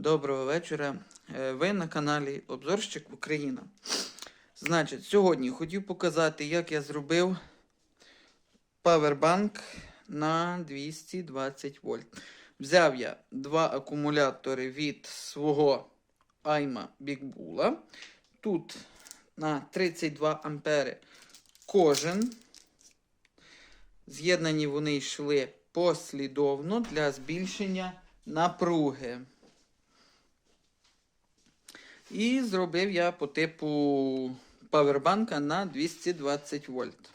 Доброго вечора. Е, Ви на каналі Обзорщик Україна. Значить, сьогодні хотів показати, як я зробив павербанк на 220 вольт. Взяв я два акумулятори від свого Айма Bull. Тут на 32 ампери кожен. З'єднані вони йшли послідовно для збільшення напруги. І зробив я по типу павербанка на 220 вольт.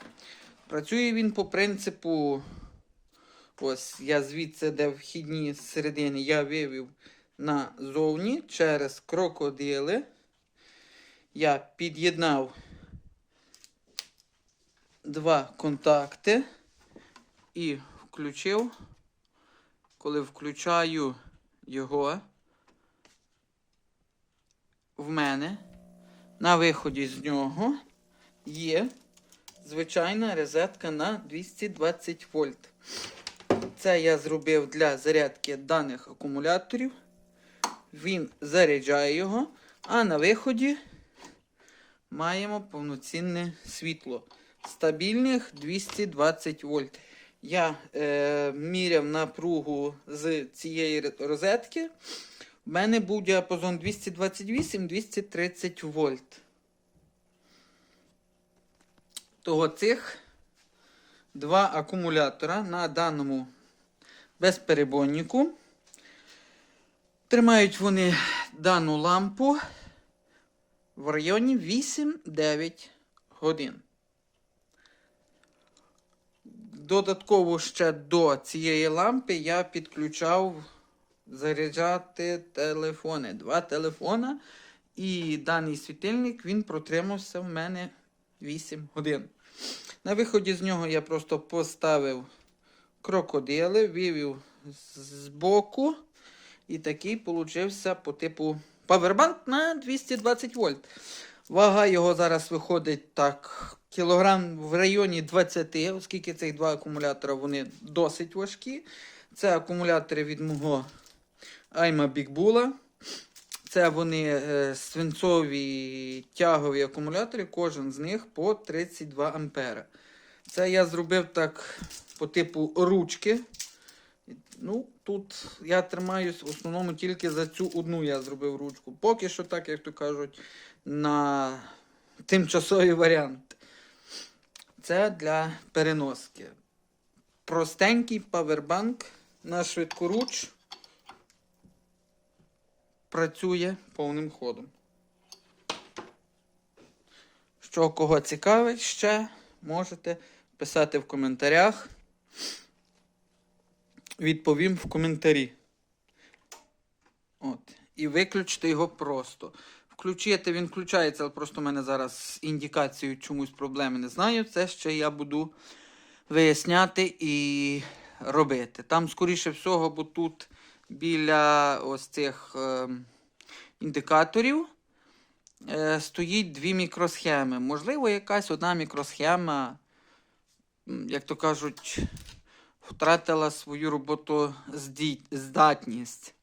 Працює він по принципу. Ось я звідси, де вхідні середини, я вивів назовні через крокодили. Я під'єднав два контакти і включив. Коли включаю його, в мене на виході з нього є звичайна розетка на 220 вольт. Це я зробив для зарядки даних акумуляторів. Він заряджає його, а на виході маємо повноцінне світло. Стабільних 220 вольт. Я е, міряв напругу з цієї розетки. У мене був діапазон 228-230 вольт. Того цих два акумулятора на даному безперебойнику. Тримають вони дану лампу в районі 8-9 годин. Додатково ще до цієї лампи я підключав заряджати телефони. Два телефона. І даний світильник він протримався в мене 8 годин. На виході з нього я просто поставив крокодили, вивів з боку. І такий получився по типу павербанк на 220 вольт. Вага його зараз виходить так, кілограм в районі 20, оскільки цих два акумулятора вони досить важкі. Це акумулятори від мого Айма Bull. Це вони е, свинцові тягові акумулятори, кожен з них по 32 ампера. Це я зробив так по типу ручки. Ну, Тут я тримаюсь в основному тільки за цю одну я зробив ручку. Поки що, так, як то кажуть, на тимчасовий варіант. Це для переноски. Простенький павербанк на швидкоруч працює повним ходом. Що кого цікавить ще, можете писати в коментарях. Відповім в коментарі. От. І виключити його просто. Включити він включається, але просто в мене зараз з індикацією чомусь проблеми не знаю. Це ще я буду виясняти і робити. Там, скоріше всього, бо тут біля ось цих е, індикаторів е, стоїть дві мікросхеми. Можливо, якась одна мікросхема, як то кажуть, втратила свою роботоздатність.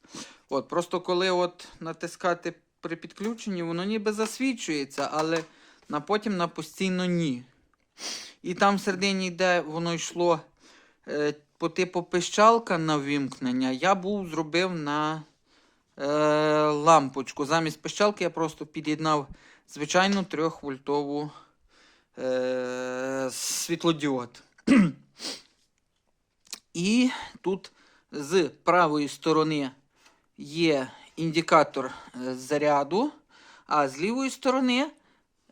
От, Просто коли от натискати при підключенні, воно ніби засвічується, але на потім на постійно ні. І там всередині, де воно йшло е, по типу пищалка на ввімкнення, я був зробив на е, лампочку. Замість пищалки я просто під'єднав звичайну 3-вольтову е, світлодіод. І тут з правої сторони є індикатор е, заряду, а з лівої сторони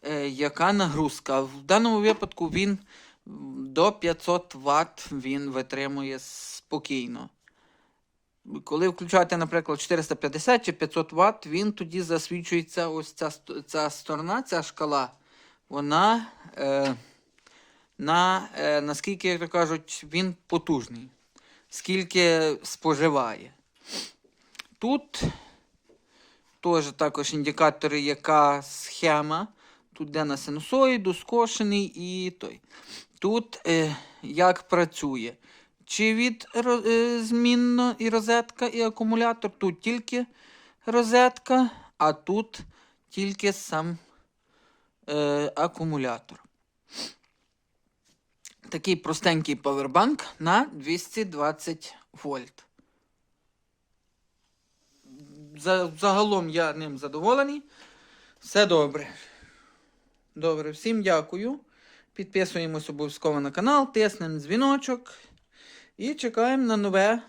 е, яка нагрузка. В даному випадку він до 500 Вт він витримує спокійно. Коли включаєте, наприклад, 450 чи 500 Вт, він тоді засвічується ось ця, ця сторона, ця шкала, вона е, на, е, наскільки, як то кажуть, він потужний, скільки споживає. Тут теж також індикатори, яка схема. Тут де на синусоїду, скошений і той. Тут е, як працює. Чи від е, змінно і розетка, і акумулятор. Тут тільки розетка, а тут тільки сам е, акумулятор. Такий простенький павербанк на 220 вольт. Загалом я ним задоволений. Все добре. Добре, всім дякую. Підписуємось обов'язково на канал, тиснемо дзвіночок і чекаємо на нове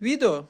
відео.